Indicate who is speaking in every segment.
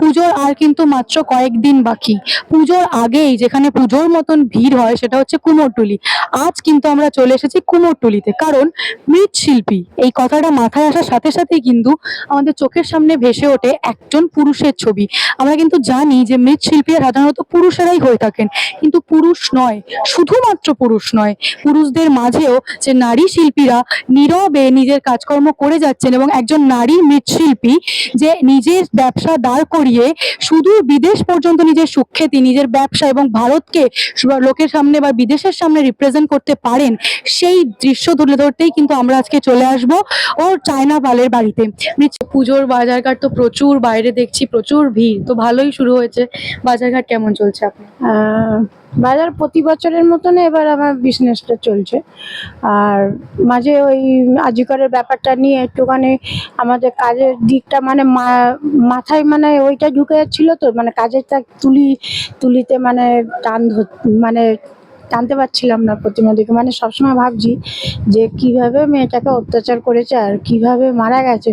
Speaker 1: পুজোর আর কিন্তু মাত্র কয়েকদিন বাকি। পুজোর আগেই যেখানে পুজোর মতন ভিড় হয় সেটা হচ্ছে কুমোরটুলি। আজ কিন্তু আমরা চলে এসেছি কুমোরটুলিতে, কারণ মৃৎশিল্পী, এই কথাটা মাথায় আসার সাথে সাথেই কিন্তু আমাদের চোখের সামনে ভেসে ওঠে একজন পুরুষের ছবি। আমরা কিন্তু জানি যে মৃৎশিল্পীরা সাধারণত পুরুষেরাই হয়ে থাকেন, কিন্তু পুরুষ নয়, শুধুমাত্র পুরুষ নয়। পুরুষদের মাঝেও যে নারী শিল্পীরা নীরবে নিজের কাজকর্ম করে যাচ্ছেন এবং একজন নারী মৃৎশিল্পী যে নিজের ব্যবসা দাঁড় করিয়ে শুধু বিদেশ পর্যন্ত নিজের সুখ্যাতি নিজের ব্যবসা এবং ভারতকে লোকের সামনে বা বিদেশের সামনে রিপ্রেজেন্ট করতে পারেন সেই দৃশ্য তুলে ধরতেই কিন্তু আমরা আজকে চলে আসব ও চায়না পালের বাড়িতে। পুজোর বাজারঘাট তো প্রচুর বাইরে দেখছি প্রচুর ভিড় তো ভালোই শুরু হয়েছে। বাজারঘাট কেমন চলছে আপনার?
Speaker 2: আহ, বাজার প্রতি বছরের মতন এবার আমার বিজনেসটা চলছে। আর মাঝে ওই আজিকারের ব্যাপারটা নিয়ে একটুখানি আমাদের কাজের দিকটা মানে মাথায় মানে ওইটা ঢুকে যাচ্ছিল তো মানে কাজেরটা তুলি, তুলিতে মানে টান ধর- মানে টানতে পারছিলাম না প্রতিমা দিকে মানে সবসময় ভাবছি যে কীভাবে মেয়েটাকে অত্যাচার করেছে আর কীভাবে মারা গেছে।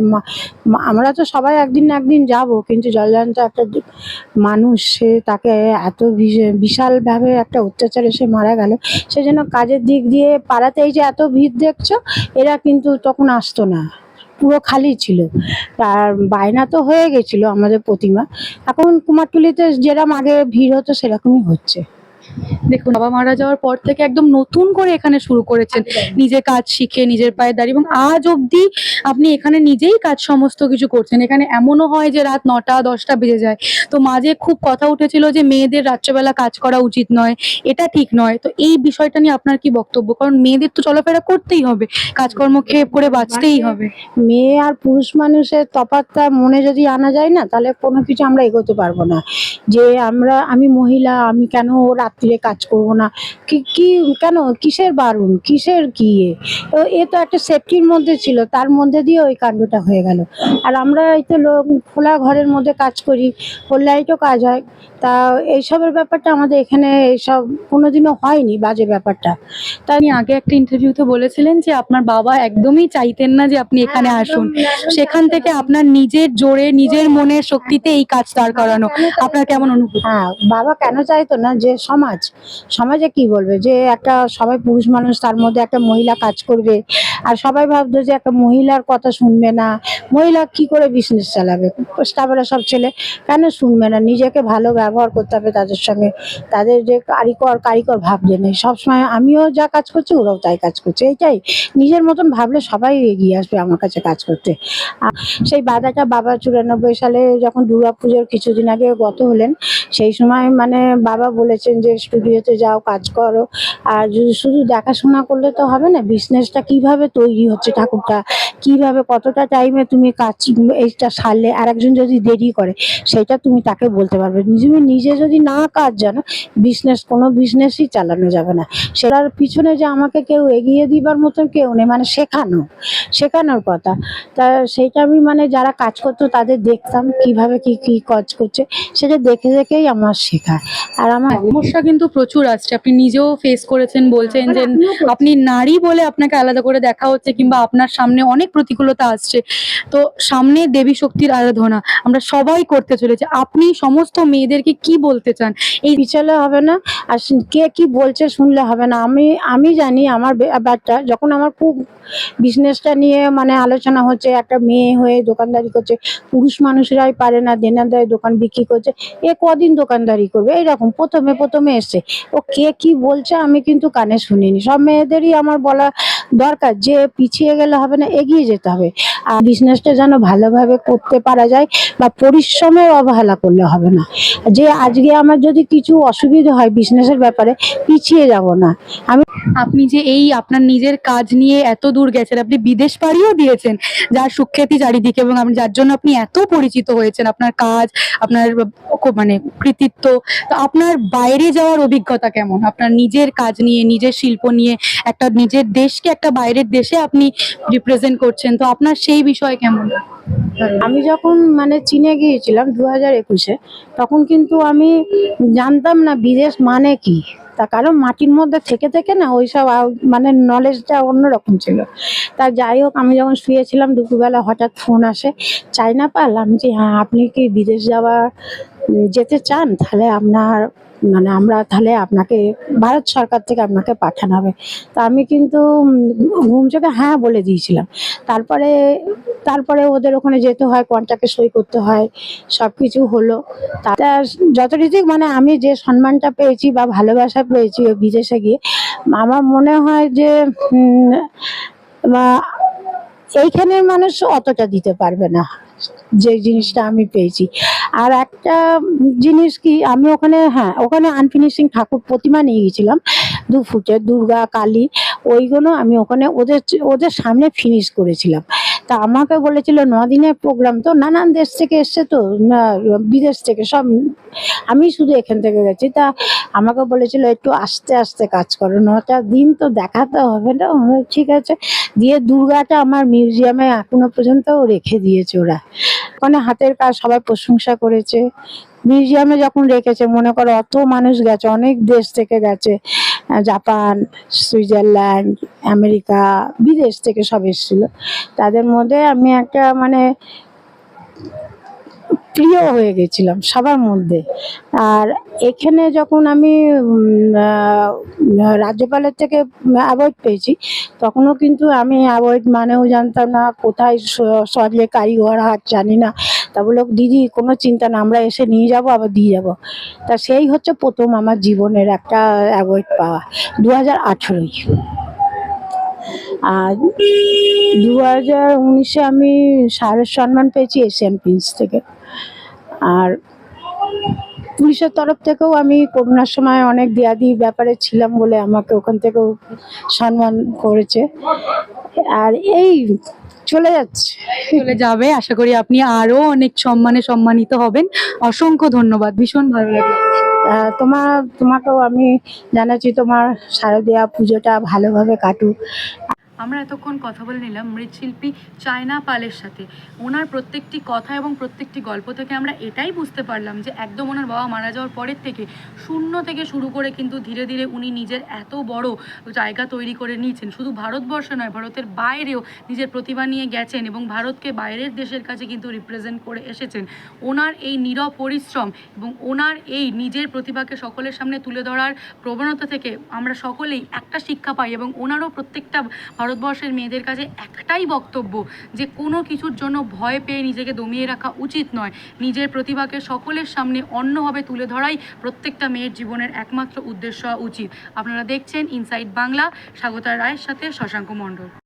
Speaker 2: আমরা তো সবাই একদিন না একদিন যাব, কিন্তু জলজান্ত একটা মানুষ, সে তাকে এত বিশ- বিশালভাবে একটা অত্যাচারে সে মারা গেল। সেজন্য কাজের দিক দিয়ে পাড়াতে এই যে এত ভিড় দেখছ, এরা কিন্তু তখন আসতো না। পুরো খালি ছিল। আর বায়না তো হয়ে গেছিল আমাদের প্রতিমা। এখন কুমারটুলিতে যেরকম আগে ভিড় হতো, সেরকমই হচ্ছে।
Speaker 1: দেখুন বাবা মারা যাওয়ার পর থেকে একদম নতুন করে এখানে শুরু করেছেন। নিজে কাজ শিখে নিজের পায়ে দাঁড়িয়ে এবং আজ অবধি আপনি এখানে নিজেই কাজ সমস্ত কিছু করছেন। এখানে এমনও হয় যে রাত নটা দশটা বেজে যায়। তো মাঝে খুব কথা উঠেছিল যে মেয়েদের রাত্রেবেলা কাজ করা উচিত নয় এটা ঠিক নয়। তো এই বিষয়টা নিয়ে আপনার কি বক্তব্য? কারণ মেয়েদের তো চলাফেরা করতেই হবে কাজকর্ম খেয়ে করে বাঁচতেই হবে।
Speaker 2: মেয়ে আর পুরুষ মানুষের তফাৎটা মনে যদি আনা যায় না তাহলে কোনো কিছু আমরা এগোতে পারব না। যে আমরা আমি মহিলা আমি কেন রাত্রিরে কাজ করব না? কি কি কেন? কিসের বারণ? কিসের কি এ? তো একটা সেফটির মধ্যে ছিল তার মধ্যে দিয়ে ওই কাণ্ডটা হয়ে গেল। আর আমরা এই তো লোক খোলা ঘরের মধ্যে কাজ করি লাইটও কাজ হয়। তা এইসবের ব্যাপারটা আমাদের এখানে এইসব কোনোদিনও হয়নি বাজে ব্যাপারটা।
Speaker 1: আপনি আগে একটা ইন্টারভিউতে বলেছিলেন যে আপনার বাবা একদমই চাইতেন না যে আপনি এখানে আসুন। সেখান থেকে আপনার নিজের জোরে নিজের মনের শক্তিতে এই কাজ দাঁড় করানো। আপনার কেমন অনুভূতি?
Speaker 2: হ্যাঁ বাবা কেন চাইতো না যে সমাজ সমাজে? কি বলবে? যে একটা সবাই পুরুষ মানুষ, তার মধ্যে একটা মহিলা কাজ করবে। আর সবাই ভাবতো যে একটা মহিলার কথা শুনবে না। মহিলা কি করে বিজনেস চালাবে? স্টাফেরা সব ছেলে, কেন শুনবে না? নিজেকে ভালো ব্যবহার করতে হবে তাদের সঙ্গে। তাদের যে কারিকর কারিকর ভাববে না। সবসময় আমিও যা কাজ করছি, ওরাও তাই কাজ করছে। এইটাই। নিজের মতন ভাবলে সবাই এগিয়ে আসবে আমার কাছে কাজ করতে। সেই বাধাটা বাবা চুরানব্বই সালে যখন দুর্গা পুজোর কিছুদিন আগে গত হলেন, সেই সময় মানে বাবা বলেছেন যে স্টুডিওতে যাও, কাজ করো। আর যদি শুধু দেখাশোনা করলে তো হবে না বিজনেসটা কীভাবে তৈরি হচ্ছে ঠাকুরটা? কীভাবে, কতটা টাইমে তুমি কাজ, এইটা সারলে? আর একজন যদি দেরি করে, সেটা তুমি তাকে বলতে পারবে। তুমি নিজে যদি না কাজ জানো বিজনেস কোনো বিজনেসই চালানো যাবে না। সেটার পিছনে যে আমাকে কেউ এগিয়ে দিবার মতন কেউ নেই মানে শেখানো, শেখানোর কথা। তা সেইটা আমি মানে যারা কাজ করতো, তাদের দেখতাম কীভাবে কি কি কাজ করছে। সেটা দেখে, দেখেই আমার শেখা। আর আমার
Speaker 1: সমস্যা কিন্তু প্রচুর আসছে। আপনি নিজেও ফেস করেছেন বলছেন যে আপনি নারী বলে আপনাকে আলাদা করে দেখা হচ্ছে কিংবা আপনার সামনে অনেক প্রতিকূলতা আসছে। তো সামনে দেবী শক্তির আরাধনা আমরা সবাই করতে চলেছি। আপনি সমস্ত মেয়েদেরকে কি বলতে চান?
Speaker 2: এই পিছলে হবে না আর কে কি বলছে শুনলে হবে না। আমি আমি জানি আমার ব্যাপারটা যখন আমার খুব বিজনেসটা নিয়ে মানে আলোচনা হচ্ছে একটা মেয়ে হয়ে দোকানদারি করছে পুরুষ মানুষরাই পারে না দেনা দেয় দোকান বিক্রি করছে এ কদিন দোকানদারি করবে? এইরকম প্রথমে প্রথমে এসছে। ও কে কি বলছে আমি কিন্তু কানে শুনিনি। সব মেয়েদেরই আমার বলা দরকার যে পিছিয়ে গেলে হবে না, এগিয়ে যেতে হবে। আর বিজনেসটা যেন ভালোভাবে করতে পারা যায় বা পরিশ্রমের অবহেলা করলে হবে না। যে আজকে আমার যদি কিছু অসুবিধা হয় বিজনেসের ব্যাপারে, পিছিয়ে যাব না। আমি
Speaker 1: আপনি যে এই আপনার নিজের কাজ নিয়ে এত দূর গেছেন, আপনি বিদেশ পাড়িও দিয়েছেন যার সুখ্যাতি চারিদিকে এবং আপনি যার জন্য আপনি এত পরিচিত হয়েছেন, আপনার কাজ, আপনার মানে কৃতিত্ব। তো আপনার বাইরে যাওয়া যাওয়ার অভিজ্ঞতা কেমন? আপনার নিজের কাজ নিয়ে, নিজের শিল্প নিয়ে, একটা নিজের দেশকে একটা বাইরের দেশে আপনি রিপ্রেজেন্ট করছেন, তো আপনার সেই বিষয় কেমন?
Speaker 2: আমি যখন মানে চীনে গিয়েছিলাম দু হাজার একুশে, তখন কিন্তু আমি জানতাম না বিদেশ মানে কি। তা কারণ মাটির মধ্যে থেকে থেকে না ওইসব মানে নলেজটা অন্যরকম ছিল। তা যাই হোক, আমি যখন শুয়েছিলাম, দুপুরবেলা হঠাৎ ফোন আসে চাইনা পাল, আমি যে হ্যাঁ আপনি কি বিদেশ যাওয়ার যেতে চান, তাহলে আপনার মানে আমরা তাহলে আপনাকে, ভারত সরকার থেকে আপনাকে পাঠানো হবে। তা আমি কিন্তু ঘুম চোখে হ্যাঁ বলে দিয়েছিলাম। তারপরে তারপরে ওদের ওখানে যেতে হয় কন্ট্রাক্টে সই করতে হয় সব কিছু হলো। তা যথারীতি মানে আমি যে সম্মানটা পেয়েছি বা ভালোবাসা পেয়েছি বিদেশে গিয়ে, আমার মনে হয় যে এইখানের মানুষ অতটা দিতে পারবে না, যে জিনিসটা আমি পেয়েছি। আর একটা জিনিস কি, আমি ওখানে হ্যাঁ ওখানে আনফিনিশিং ঠাকুর প্রতিমা নিয়ে গেছিলাম দু ফুটের, দুর্গা, কালী, ওইগুলো আমি ওখানে ওদের ওদের সামনে ফিনিশ করেছিলাম। তা আমাকে বলেছিল ন দিনের প্রোগ্রাম তো, নানান দেশ থেকে এসছে তো বিদেশ থেকে সব, আমি শুধু এখান থেকে গেছি। তা আমাকে বলেছিল, একটু আস্তে আস্তে কাজ করো নটা দিন তো দেখাতে হবে না, ঠিক আছে। দিয়ে দুর্গাটা আমার মিউজিয়ামে এখনও পর্যন্ত রেখে দিয়েছে ওরা। ওখানে হাতের কাজ সবাই প্রশংসা করেছে। মিউজিয়ামে যখন রেখেছে, মনে করো অত মানুষ গেছে, অনেক দেশ থেকে গেছে। জাপান, সুইজারল্যান্ড, আমেরিকা, বিদেশ থেকে সব এসেছিল। তাদের মধ্যে আমি একটা মানে প্রিয় হয়ে গেছিলাম সবার মধ্যে। আর এখানে যখন আমি রাজ্যপালের থেকে অ্যাওয়ার্ড পেয়েছি, তখনও কিন্তু আমি অ্যাওয়ার্ড মানেও জানতাম না, কোথায় সরলে কারিগর হাত জানি না। তা বলল দিদি, কোনো চিন্তা না, আমরা এসে নিয়ে যাব, আবার দিয়ে যাব। তা সেই হচ্ছে প্রথম আমার জীবনের একটা অ্যাওয়ার্ড পাওয়া দু হাজার আঠেরোই। আর দু হাজার উনিশে আমি সারের সম্মান পেয়েছি এশিয়ান প্রিন্স থেকে। আর পুলিশের তরফ থেকেও আমি করোনার সময় অনেক দেয়াদি ব্যাপারে ছিলাম বলে আমাকে ওখান থেকেও সম্মান করেছে। আর এই চলে যাচ্ছে।
Speaker 1: চলে যাবে আশা করি আপনি আরও অনেক সম্মানে সম্মানিত হবেন। অসংখ্য ধন্যবাদ ভীষণ ভালো লাগল।
Speaker 2: আহ, তোমার তোমাকেও আমি জানাচ্ছি তোমার শারদীয়া পুজোটা ভালোভাবে কাটুক।
Speaker 1: আমরা এতক্ষণ কথা বলে নিলাম মৃৎশিল্পী চায়না পালের সাথে। ওনার প্রত্যেকটি কথা এবং প্রত্যেকটি গল্প থেকে আমরা এটাই বুঝতে পারলাম যে একদম ওনার বাবা মারা যাওয়ার পরের থেকে শূন্য থেকে শুরু করে কিন্তু ধীরে ধীরে উনি নিজের এত বড় জায়গা তৈরি করে নিয়েছেন। শুধু ভারতবর্ষ নয়, ভারতের বাইরেও নিজের প্রতিভা নিয়ে গেছেন এবং ভারতকে বাইরের দেশের কাছে কিন্তু রিপ্রেজেন্ট করে এসেছেন। ওনার এই নীরব পরিশ্রম এবং ওনার এই নিজের প্রতিভাকে সকলের সামনে তুলে ধরার প্রবণতা থেকে আমরা সকলেই একটা শিক্ষা পাই এবং ওনারও প্রত্যেকটা ভারতবর্ষের মেয়েদের কাছে একটাই বক্তব্য যে কোনো কিছুর জন্য ভয় পেয়ে নিজেকে দমিয়ে রাখা উচিত নয়। নিজের প্রতিভাকে সকলের সামনে অন্যভাবে তুলে ধরাই প্রত্যেকটা মেয়ের জীবনের একমাত্র উদ্দেশ্য হওয়া উচিত। আপনারা দেখছেন ইনসাইড বাংলা, স্বাগতা রায়ের সাথে শশাঙ্ক মণ্ডল।